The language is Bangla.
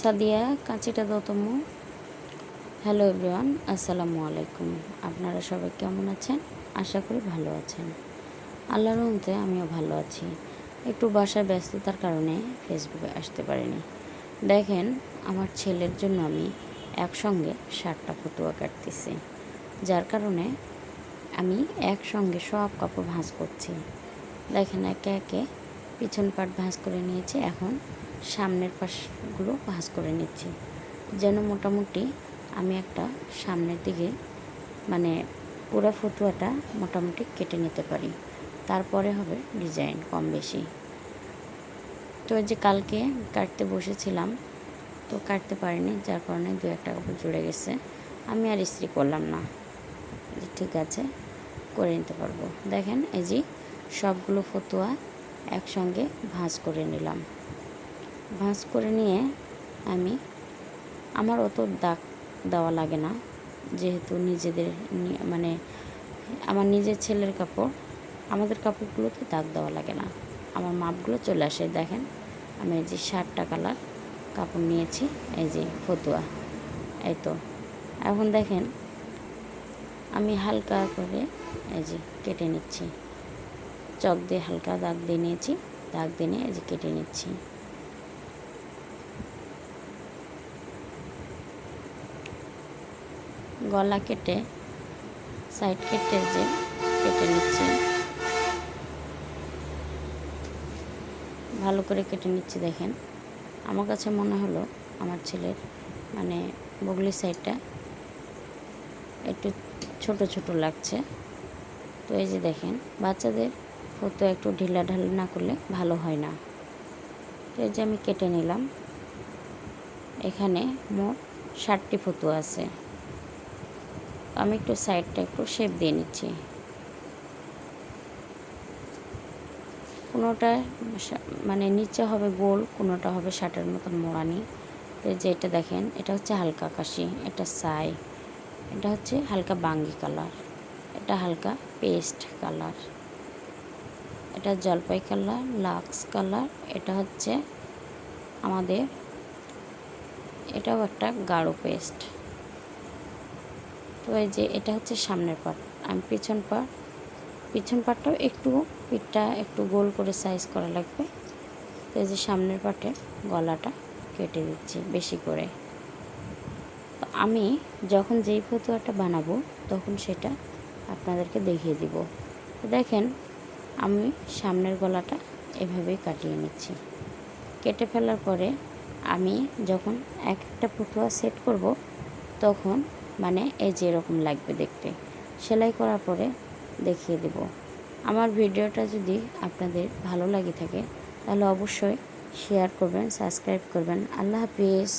সাদিয়া, কাঁচিটা দাও তমু হ্যালো এভরিওয়ান আসসালামু আলাইকুম। আপনারা সবাই কেমন আছেন? আশা করি ভালো আছেন। আল্লাহর রহমতে আমিও ভালো আছি। একটু বাসায় ব্যস্ততার কারণে ফেসবুকে আসতে পারিনি। দেখেন, আমার ছেলের জন্য আমি একসঙ্গে ষাটটা ফতুয়া কাটতেছি। যার কারণে আমি একসঙ্গে সব কাপড় ভাঁজ করছি। দেখেন, একে একে পিছন পাট ভাঁজ করে নিয়েছি। এখন সামনের পাশগুলো ভাঁজ করে নিচ্ছি। যেন মোটামুটি আমি একটা সামনের দিকে মানে পুরো ফতুয়াটা মোটামুটি কেটে নিতে পারি। তারপরে হবে ডিজাইন কম বেশি। তো যে কালকে কাটতে বসেছিলাম, তো কাটতে পারিনি, যার কারণে দু একটা কাপড় জুড়ে গেছে। আমি আর ইস্ত্রি করলাম না। ঠিক আছে, করে নিতে পারব। দেখেন, এই যে সবগুলো ফতুয়া একসঙ্গে ভাঁজ করে নিলাম। ভাঁজ করে নিয়ে আমি, আমার অত দাগ দেওয়া লাগে না, যেহেতু নিজেদের মানে আমার নিজের ছেলের কাপড়, আমাদের কাপড়গুলোতে দাগ দেওয়া লাগে না। আমার মাপগুলো চলে আসে, দেখেন, আমি এই যে ষাটটা কালার কাপড় নিয়েছি, এই যে ফতুয়া, এই তো। এখন দেখেন, আমি হালকা করে এই যে কেটে নিচ্ছি। চক দিয়ে হালকা দাগ দিয়ে নিয়েছি, দাগ দিয়ে নিয়ে এই যে কেটে নিচ্ছি। গলা কেটে সাইড কেটে যে কেটে নিচ্ছি। ভালো করে কেটে নিচ্ছি দেখেন। আমার কাছে মনে হলো আমার ছেলের মানে বগলি সাইডটা একটু ছোট ছোট লাগছে। তো এই যে দেখেন, বাচ্চাদের ফটো একটু ঢিলা ঢালা না করলে ভালো হয় না। তো এই যে আমি কেটে নিলাম। এখানে মোট ষাটটি ফটো আছে। আমি একটু সাইডটা একটু শেপ দিয়ে নিচ্ছি। কোনোটা মানে নিচে হবে গোল, কোনোটা হবে শার্টের মতন মোড়ানি। যে এটা দেখেন, এটা হচ্ছে হালকা আকাশি, এটা সাই, এটা হচ্ছে হালকা বাঙ্গি কালার, এটা হালকা পেস্ট কালার, এটা জলপাই কালার লাক্স কালার, এটা হচ্ছে আমাদের, এটাও একটা গাঢ় পেস্ট তো এই যে এটা হচ্ছে সামনের পার্ট আমি পিছন পার্ট পিছন পার্টটাও একটু পিঠটা একটু গোল করে সাইজ করা লাগবে। তো এই যে সামনের পার্টে গলাটা কেটে দিচ্ছি বেশি করে। তো আমি যখন যেই ফতুয়াটা বানাবো তখন সেটা আপনাদেরকে দেখিয়ে দিব। দেখেন, আমি সামনের গলাটা এভাবেই কাটিয়ে নিচ্ছি। কেটে ফেলার পরে আমি যখন এক একটা ফতুয়া সেট করব, তখন মানে এই যে এরকম লাগবে দেখতে। সেলাই করার পরে দেখিয়ে দেব। আমার ভিডিওটা যদি আপনাদের ভালো লাগে থাকে, তাহলে অবশ্যই শেয়ার করবেন সাবস্ক্রাইব করবেন। আল্লাহ হাফিজ।